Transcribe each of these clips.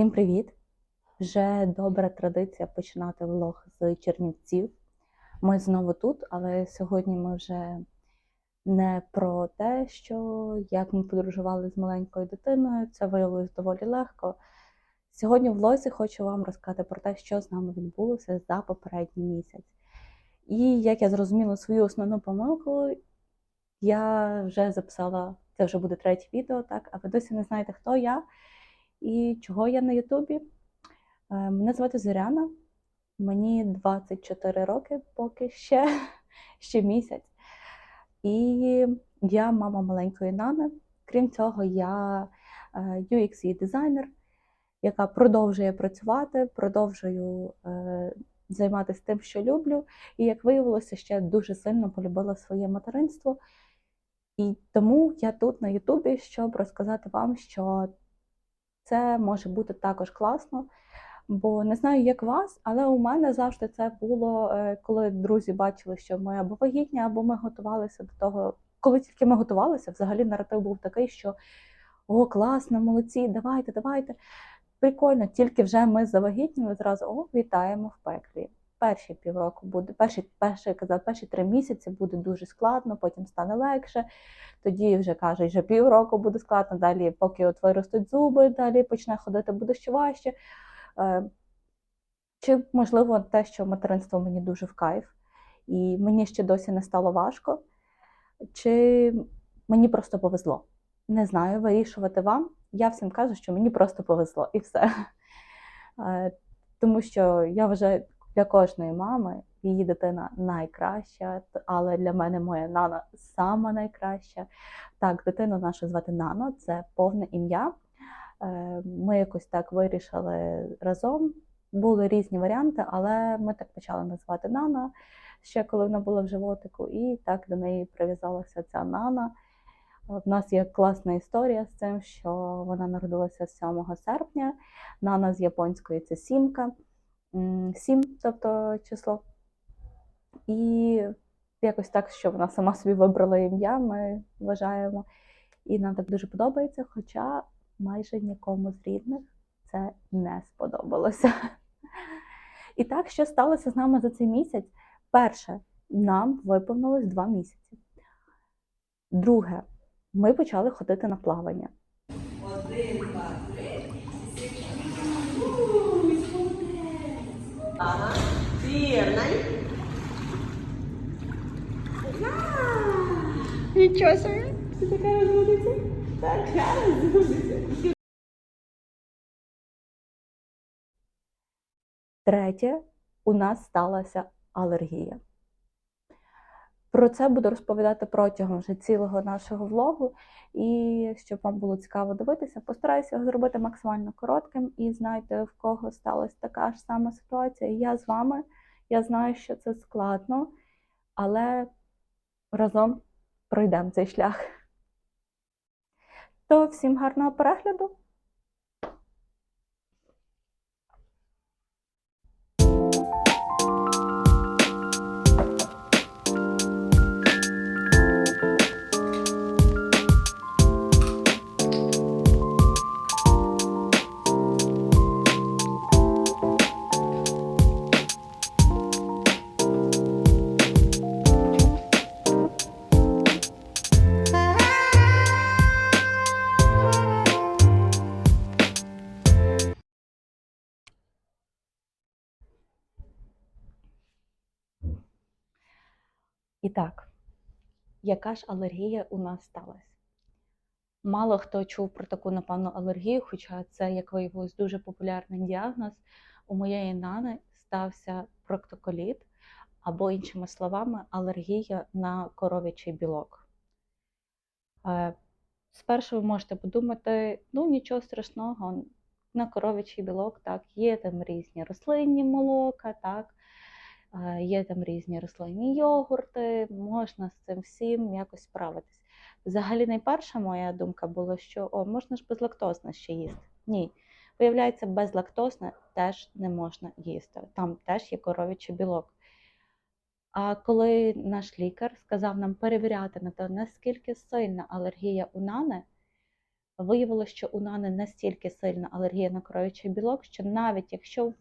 Всім привіт! Вже добра традиція починати влог з Чернівців. Ми знову тут, але сьогодні ми вже не про те, що як ми подорожували з маленькою дитиною. Це виявилось доволі легко. Сьогодні в влозі хочу вам розказати про те, що з нами відбулося за попередній місяць. І як я зрозуміла свою основну помилку, я вже записала, це вже буде третє відео, так, а ви досі не знаєте, хто я і чого я на Ютубі. Е, Мене звати Зоряна, мені 24 роки поки ще, ще місяць. І я мама маленької Нани. Крім цього, я е, UX і дизайнер, яка продовжує працювати, продовжую е, займатися тим, що люблю. І як виявилося, ще дуже сильно полюбила своє материнство. І тому я тут на Ютубі, щоб розказати вам, що це може бути також класно. Бо не знаю, як вас, але у мене завжди це було, е, коли друзі бачили, що ми або вагітні, або ми готувалися до того. Коли тільки ми готувалися, взагалі наратив був такий, що о, класно, молодці, давайте, давайте. Прикольно, тільки вже ми завагітніли, зразу о, вітаємо в пеклі. Перші півроку буде, перші, перші, казав, перші три місяці буде дуже складно, потім стане легше. Тоді вже кажуть, що півроку буде складно, далі, поки от виростуть зуби, далі почне ходити, буде ще важче. Е, Чи, можливо, те, що материнство мені дуже в кайф, і мені ще досі не стало важко, чи мені просто повезло. Не знаю, вирішувати вам. Я всім кажу, що мені просто повезло і все. Е, Тому що я вважаю, для кожної мами її дитина найкраща, але для мене моя Нана сама найкраща. Так, дитину нашу звати Нана, це повне ім'я. Е, Ми якось так вирішили разом. Були різні варіанти, але ми так почали називати Нана ще коли вона була в животику, і так до неї прив'язалася ця Нана. В нас є класна історія з цим, що вона народилася 7 серпня. Нана з японської це сімка, М, сім, тобто число. І якось так, що вона сама собі вибрала ім'я, ми вважаємо. І нам так дуже подобається, хоча майже нікому з рідних це не сподобалося. І так, що сталося з нами за цей місяць? Перше, нам виповнилось два місяці. Друге, ми почали ходити на плавання. Ага, Вірний. Нічого собі. Ти така розумниця? Така розводиться. Третє, у нас сталася алергія. Про це буду розповідати протягом вже цілого нашого влогу. І щоб вам було цікаво дивитися, постараюся його зробити максимально коротким. І знайте, в кого сталася така ж сама ситуація. Я з вами. Я знаю, що це складно, але разом пройдемо цей шлях. То всім гарного перегляду! І так, яка ж алергія у нас сталася? Мало хто чув про таку, напевно, алергію, хоча це, як виявилось, дуже популярний діагноз. У моєї нани стався проктоколіт, або, іншими словами, алергія на коров'ячий білок. Е, Спершу ви можете подумати, ну нічого страшного, на коров'ячий білок, так, є там різні рослинні молока, так, є там різні рослинні йогурти, можна з цим всім якось справитись. Взагалі, найперша моя думка була, що о, можна ж безлактозне ще їсти. Ні. Виявляється, безлактозне теж не можна їсти. Там теж є коров'ячий білок. А коли наш лікар сказав нам перевіряти на те, наскільки сильна алергія у нани, Виявилося, що у Нани настільки сильна алергія на коров'ячий білок, що навіть якщо в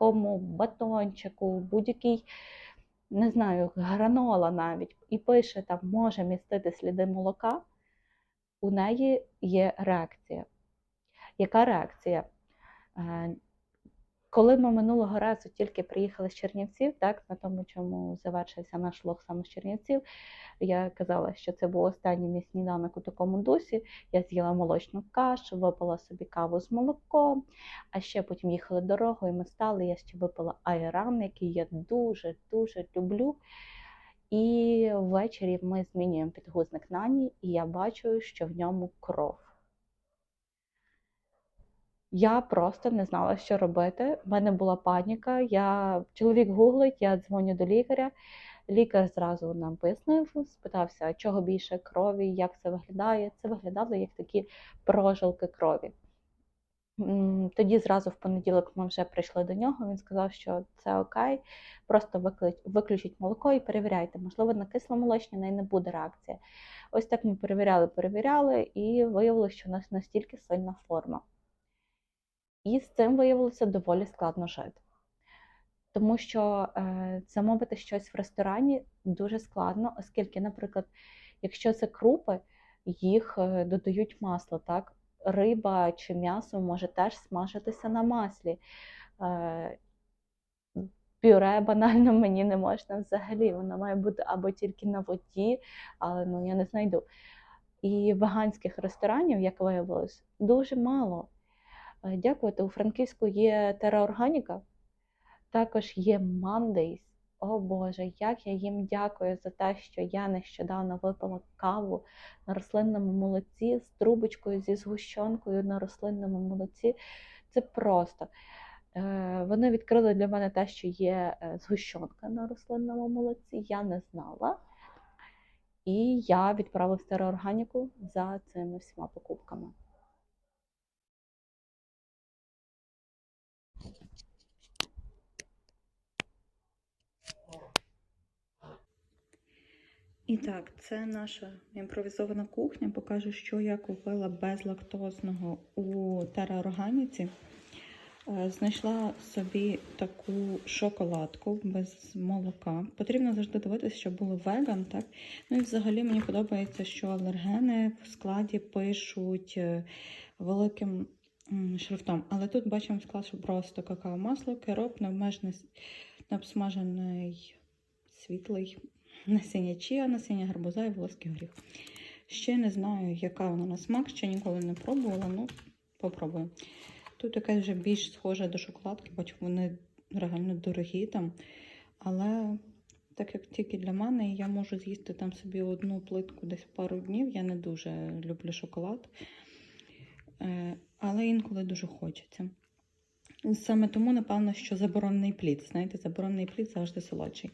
будь-якому батончику, будь-який, не знаю, гранола навіть, і пише там може містити сліди молока, у неї є реакція. Яка реакція? Коли ми минулого разу тільки приїхали з Чернівців, так, на тому, чому завершився наш влог саме з Чернівців, я казала, що це був останній мій сніданок у такому дусі. Я з'їла молочну кашу, випила собі каву з молоком, а ще потім їхали дорогою, ми стали, я ще випила айран, який я дуже-дуже люблю. І ввечері ми змінюємо підгузник Нані, і я бачу, що в ньому кров. Я просто не знала, що робити. В мене була паніка. Я... Чоловік гуглить, я дзвоню до лікаря. Лікар зразу нам пояснив, спитався, чого більше крові, як це виглядає. Це виглядало як такі прожилки крові. Тоді зразу в понеділок ми вже прийшли до нього. Він сказав, що це окей, просто виключіть молоко і перевіряйте. Можливо, на кисломолочні неї не буде реакції. Ось так ми перевіряли, перевіряли, і виявилося, що у нас настільки сильна форма. І з цим виявилося доволі складно жити. Тому що е, замовити щось в ресторані дуже складно, оскільки, наприклад, якщо це крупи, їх е, додають масло, так? Риба чи м'ясо може теж смажитися на маслі. Е, пюре банально мені не можна взагалі. Воно має бути або тільки на воді, але ну, я не знайду. І веганських ресторанів, як виявилось, дуже мало. Е, Дякувати, у Франківську є тераорганіка, також є Mondays. О Боже, як я їм дякую за те, що я нещодавно випила каву на рослинному молоці з трубочкою зі згущенкою на рослинному молоці. Це просто. Е, Вони відкрили для мене те, що є е, згущенка на рослинному молоці. Я не знала. І я відправила в за цими всіма покупками. І так, це наша імпровізована кухня. Покажу, що я купила безлактозного у тераорганіці. Е, Знайшла собі таку шоколадку без молока. Потрібно завжди дивитися, щоб було веган, так? Ну і взагалі мені подобається, що алергени в складі пишуть е, великим шрифтом. Але тут бачимо склад, що просто какао-масло, кероп, необмежений необсмажений світлий насіння чія, насіння гарбуза і волоський горіх. Ще не знаю, яка вона на смак, ще ніколи не пробувала, ну попробую. Тут якась вже більш схожа до шоколадки, бачу, вони реально дорогі там. Але так як тільки для мене, я можу з'їсти там собі одну плитку десь пару днів. Я не дуже люблю шоколад. Е, Але інколи дуже хочеться. Саме тому, напевно, що заборонений плід. Знаєте, заборонений плід завжди солодший.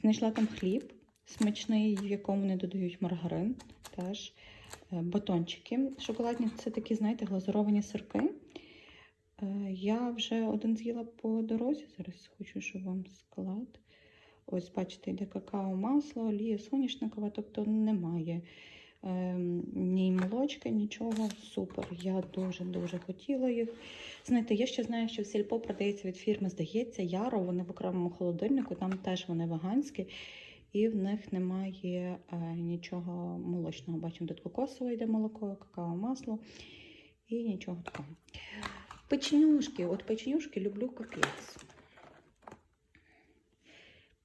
Знайшла там хліб смачний, в якому не додають маргарин. Теж Е, батончики. Шоколадні це такі, знаєте, глазуровані сирки. Е, Я вже один з'їла по дорозі. Зараз хочу, щоб вам склад. Ось, бачите, йде какао, масло, олія соняшникова, тобто немає ем, ні молочка, нічого. Супер. Я дуже-дуже хотіла їх. Знаєте, я ще знаю, що в сільпо продається від фірми, здається, Яро, вони в окремому холодильнику, там теж вони веганські, і в них немає е, нічого молочного. Бачимо, тут кокосове йде молоко, какао, масло і нічого такого. Печенюшки. От печенюшки люблю котлець.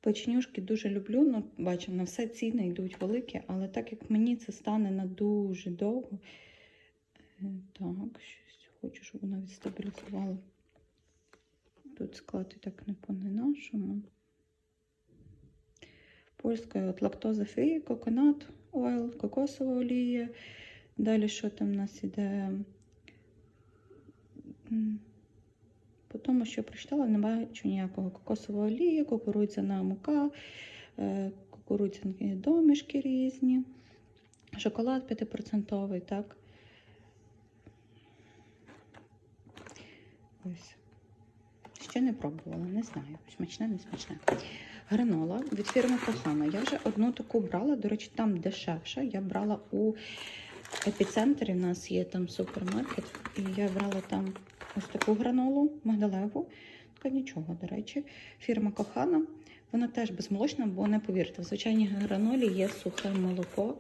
Печенюшки дуже люблю, ну, бачимо, на все ціни йдуть великі, але так як мені це стане на дуже довго. Е, Так, щось хочу, щоб вона відстабілізувала. Тут склад і так не по не нашому. Польською от лактоза фрі, коконат ойл, кокосова олія. Далі що там у нас іде? По тому, що прочитала, не бачу ніякого кокосової олії, кукурудзяна мука, кукурудзяні домішки різні, шоколад 5%, так? Ось. Ще не пробувала, не знаю. Смачне, не смачне. Гранола від фірми Кохана. Я вже одну таку брала, до речі, там дешевше. Я брала у епіцентрі в нас є там супермаркет, і я брала там ось таку гранолу магдалеву. Така нічого, до речі. Фірма Кохана. Вона теж безмолочна, бо не повірте, в звичайній гранолі є сухе молоко.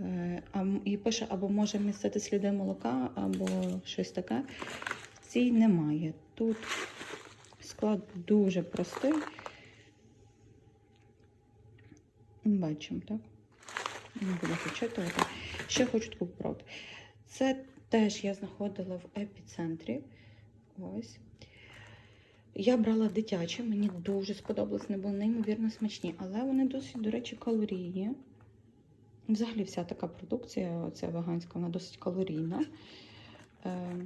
Е, І пише, або може містити сліди молока, або щось таке. Цій немає. Тут склад дуже простий. Бачимо, так? Не буду зачитувати. Ще хочу таку попробувати. Це теж я знаходила в епіцентрі. Ось. Я брала дитячі, мені дуже сподобалось, вони були неймовірно смачні, але вони досить, до речі, калорійні. Взагалі, вся така продукція, оця веганська, вона досить калорійна. Е,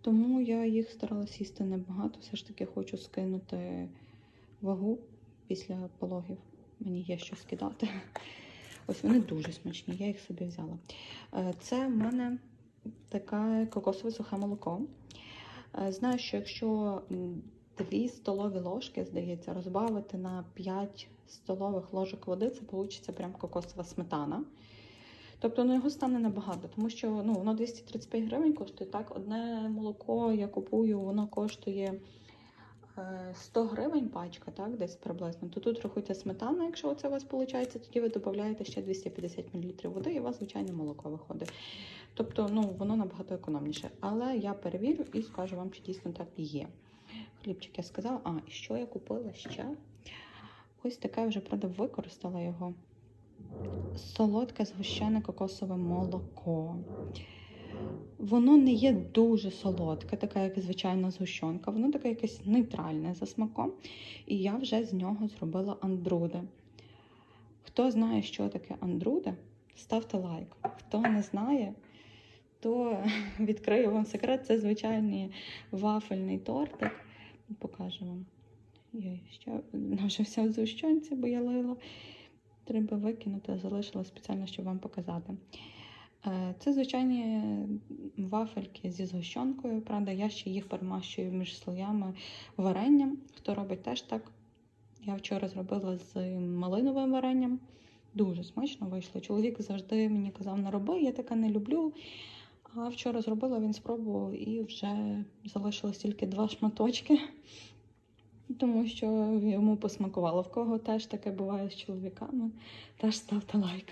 тому я їх старалася їсти небагато. Все ж таки хочу скинути вагу після пологів. Мені є що скидати. Ось вони дуже смачні, я їх собі взяла. Е, Це в мене таке кокосове сухе молоко. Е, Знаю, що якщо 2 столові ложки, здається, розбавити на 5 столових ложок води, це вийде прям кокосова сметана. Тобто ну, його стане набагато, тому що ну, воно 235 гривень коштує. Так, одне молоко я купую, воно коштує 100 гривень пачка, так, десь приблизно. То тут рахуйте сметана, якщо це у вас виходить, тоді ви додаєте ще 250 мл води, і у вас звичайне молоко виходить. Тобто, ну, воно набагато економніше. Але я перевірю і скажу вам, чи дійсно так і є. Хлібчик я сказала. А, що я купила ще? Ось таке вже правда використала його. Солодке згущене кокосове молоко. Воно не є дуже солодке, таке, як звичайна згущенка. Воно таке якесь нейтральне за смаком. І я вже з нього зробила андруди. Хто знає, що таке андруди, ставте лайк. Хто не знає, то відкрию вам секрет. Це звичайний вафельний тортик. Покажу вам. Я ще навчився в згущенці, бо я лила. Треба викинути, залишила спеціально, щоб вам показати. Е, Це звичайні вафельки зі згущенкою. Правда, я ще їх перемащую між слоями варенням. Хто робить теж так. Я вчора зробила з малиновим варенням. Дуже смачно вийшло. Чоловік завжди мені казав, не роби, я таке не люблю. А вчора зробила, він спробував і вже залишилось тільки два шматочки, тому що йому посмакувало. В кого теж таке буває з чоловіками, теж ставте лайк.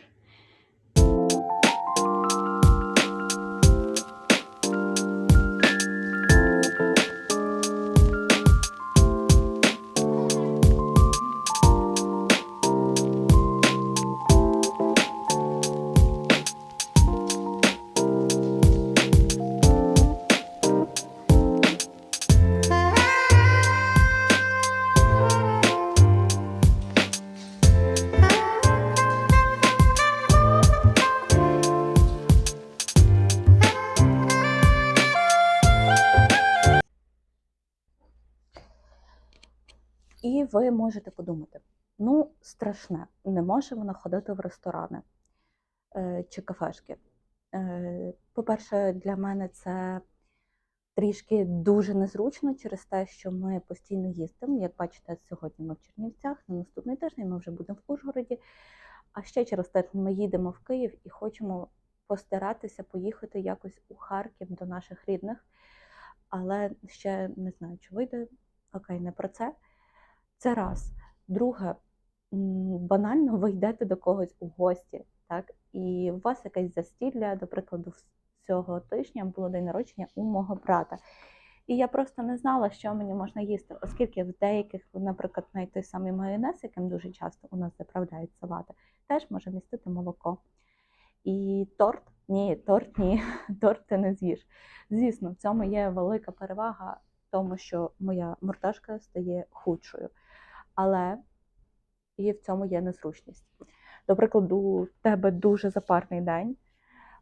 Ви можете подумати: ну, страшне, не може вона ходити в ресторани е, чи кафешки. Е, по-перше, для мене це трішки дуже незручно через те, що ми постійно їздимо. Як бачите, сьогодні ми в Чернівцях, на наступний тиждень ми вже будемо в Ужгороді. А ще через тиждень ми їдемо в Київ і хочемо постаратися поїхати якось у Харків до наших рідних. Але ще не знаю, чи вийде. Окей, не про це. Це раз. Друге, банально ви йдете до когось у гості, так? І у вас якесь застілля, до прикладу, цього тижня було день народження у мого брата. І я просто не знала, що мені можна їсти, оскільки в деяких, наприклад, навіть той самий майонез, яким дуже часто у нас заправляють салати, теж може містити молоко. І торт ні, торт ні, торт ти не з'їш. Звісно, в цьому є велика перевага, тому що моя мордашка стає худшою. Але і в цьому є незручність. До прикладу, у тебе дуже запарний день,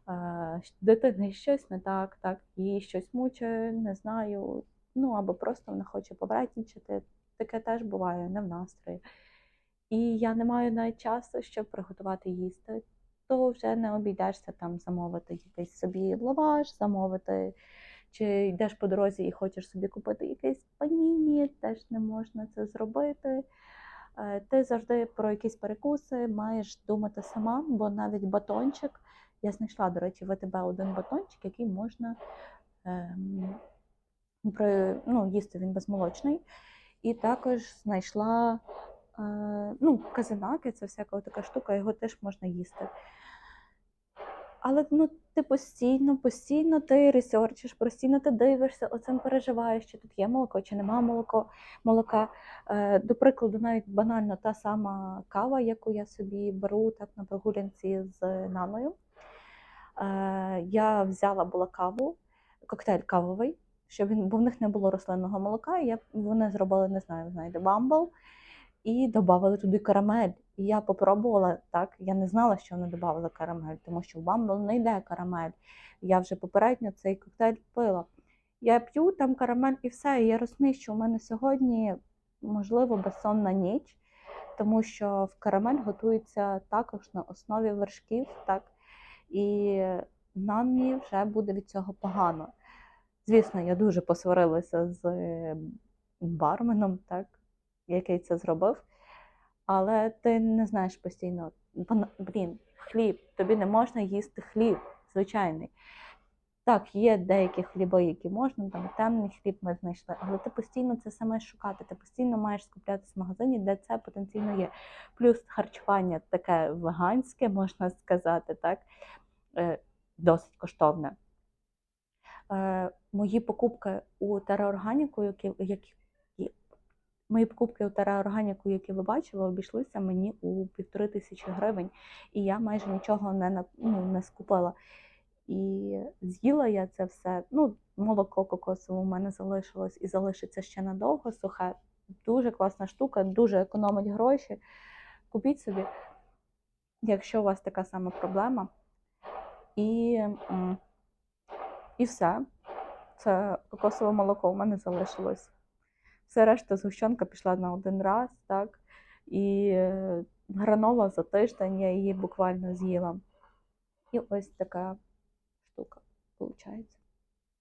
е, дитини щось не так, так, їй щось мучає, не знаю. Ну або просто вона хоче побратнічати. Таке теж буває не в настрої. І я не маю навіть часу, щоб приготувати їсти, то вже не обійдешся там замовити якийсь собі лаваш, замовити, чи йдеш по дорозі і хочеш собі купити якийсь паніні, теж не можна це зробити. Е, Ти завжди про якісь перекуси маєш думати сама, бо навіть батончик, я знайшла, до речі, в ВТБ один батончик, який можна ем, при, ну, їсти він безмолочний. І також знайшла е, ну, казинаки, це всяка така штука, його теж можна їсти. Але ну, ти постійно, постійно ти ресерчиш, постійно ти дивишся, оцим переживаєш, чи тут є молоко, чи нема молоко, молока. Е, до прикладу, навіть банально та сама кава, яку я собі беру так на прогулянці з наною. Е, я взяла була каву, коктейль кавовий, щоб він, бо в них не було рослинного молока. Я, вони зробили, не знаю, знаєте, бамбл і додали туди карамель. І я попробувала так. Я не знала, що вони додали карамель, тому що в бамбл не йде карамель. Я вже попередньо цей коктейль пила. Я п'ю там карамель і все. І я розумію, що у мене сьогодні, можливо, безсонна ніч, тому що в карамель готується також на основі вершків, так, і мені вже буде від цього погано. Звісно, я дуже посварилася з барменом, так, який це зробив. Але ти не знаєш постійно, «Бана- блін, хліб, тобі не можна їсти хліб, звичайний. Так, є деякі хліби, які можна, там темний хліб ми знайшли, але ти постійно це саме шукати, ти постійно маєш скуплятися в магазині, де це потенційно є. Плюс харчування таке веганське, можна сказати, так, е, досить коштовне. Е, Мої покупки у Тераорганіку, які, які Мої покупки у Тераорганіку, які ви бачили, обійшлися мені у півтори тисячі гривень, і я майже нічого не, ну, не скупила. І з'їла я це все. Ну, молоко кокосове у мене залишилось і залишиться ще надовго сухе. Дуже класна штука, дуже економить гроші. Купіть собі, якщо у вас така сама проблема. І, і все. Це кокосове молоко у мене залишилось. Все решта згущенка пішла на один раз, так. І е, гранола за тиждень я її буквально з'їла. І ось така штука виходить.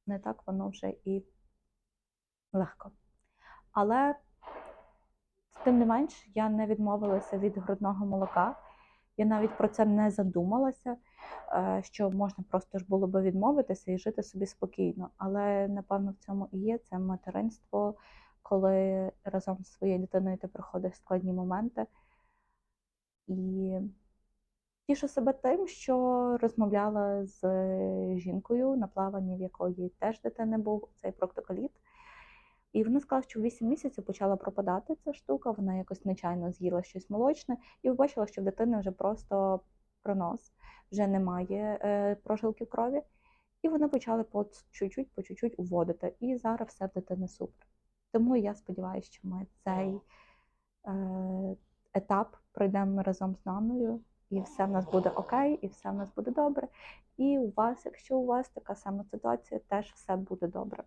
Не так воно вже і легко. Але тим не менш, я не відмовилася від грудного молока. Я навіть про це не задумалася, е, що можна просто ж було би відмовитися і жити собі спокійно. Але напевно в цьому і є це материнство, коли разом зі своєю дитиною ти проходиш складні моменти. І тішу себе тим, що розмовляла з жінкою, на плаванні, в якої теж дитини був цей проктоколіт. І вона сказала, що в 8 місяців почала пропадати ця штука, вона якось нечайно з'їла щось молочне, і побачила, що в дитини вже просто пронос, вже немає е, прожилків крові. І вони почали по чуть-чуть, по чуть-чуть уводити. І зараз все в дитини супер. Тому я сподіваюся, що ми цей е, етап пройдемо разом з наною, і все в нас буде окей, і все в нас буде добре. І у вас, якщо у вас така сама ситуація, теж все буде добре.